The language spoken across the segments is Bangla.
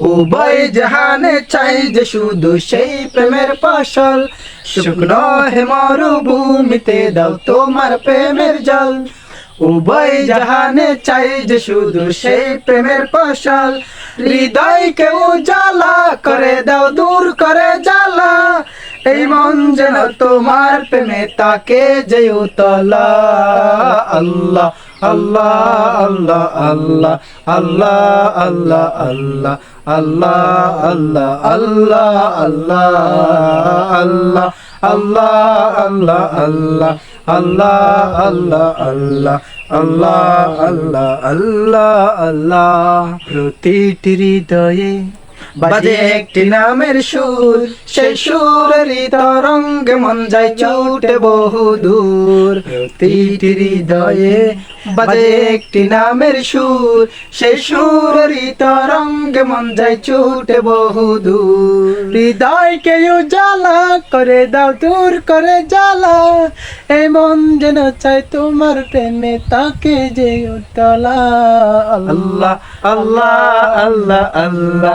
উভয় জাহানে চাই যে শুধু সেই প্রেমের ফসল। শুকনো হে মরুভূমিতে দাও তোমার প্রেমের জল। উভয় জাহানে চাই যে শুধু সেই প্রেমের ফসল। হৃদয়কে উজালা করে দাও, দূর করে জ্বালা। এই মন যেন তোমার প্রেমে তাকে যে আল্লাহ আল্লাহ আল্লাহ আল্লাহ আল্লাহ আল্লাহ আল্লাহ। আল্লাহ আল্লাহ আল্লাহ আল্লাহ আল্লাহ আল্লাহ আল্লাহ আল্লাহ আল্লাহ আল্লাহ আল্লাহ আল্লাহ আল্লাহ প্রতিটি হৃদয়ে বাজে একটি নামের সুর সেই সুরের তরঙ্গে মন যায় চুটে বহু দূর। প্রতিটি হৃদয়ে বাজে একটি নামের সুর সেই সুরের তরঙ্গে মন যায় চুটে বহু দূর। হৃদয়কে উজালা করে দাও দূর করে জ্বালা। এই মন যেন চাই তোমার প্রেমে তাকে যে উতলা। আল্লাহ আল্লাহ আল্লাহ আল্লাহ।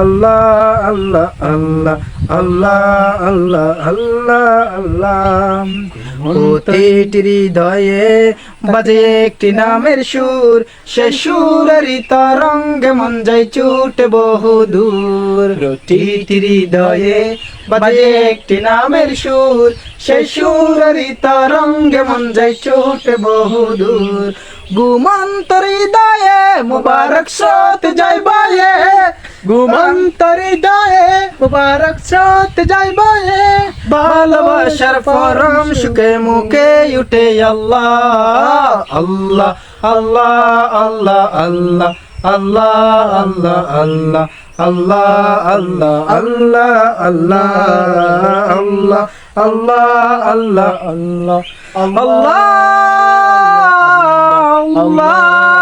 আল্লাহ আল্লাহ আল্লাহ আল্লাহ আল্লাহ আল্লাহ আল্লাহ। প্রতিটি হৃদয়ে বাজে একটি নামের সুর, সে সুরের তরঙ্গে মন যায় চুটে বহু দূর। প্রতিটি হৃদয়ে বাজে একটি নামের সুর, সে সুরের তরঙ্গে মন যায় চুটে বহু দূর। গুমন্ত হৃদয়ে মুবারক সত যাই বায়ে গুমন্ত হৃদয়ে মুবারক সত যাই বায়ে ভালোবাসার ফরম সুখে মুখে উঠে আল্লাহ আল্লাহ আল্লাহ আল্লাহ আল্লাহ আল্লাহ আল্লাহ আল্লাহ আল্লাহ আল্লাহ আল্লাহ আল্লাহ আল্লাহ আল্লাহ আল্লাহ আল্লাহ আল্লাহ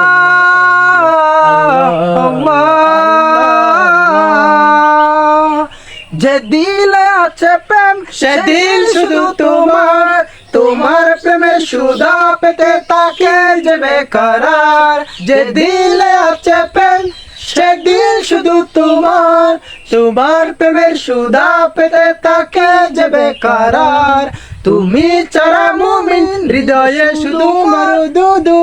যে দিলে আছে প্রেম সে দিল শুধু তোমার। তোমার। প্রেমের সুধা পেতে তাকে যে বেকারার যে দিলে আছে প্রেম সে দিল শুধু তোমার। তোমার প্রেমের সুধা পেতে তাকে যে বেকারার তুমি চারা মুমিন হৃদয়ে শুধু মার দুদু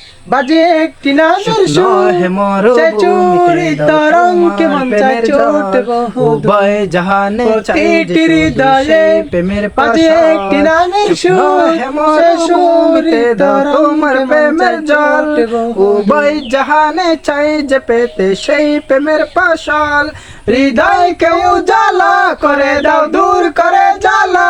বাজে একটি নামের সুর। সে চুরি তরঙ্গে চায় চোট উভয় জাহানে প্রতিটি হৃদয়ে প্রেমের বাজে একটি নামের সুর। সে সুরে তোমার প্রেমের জল। উভয় জাহানে চাই যে পেতে সেই প্রেমের পাশাল। হৃদয়কে উজালা করে দাও দূর করে জ্বালা।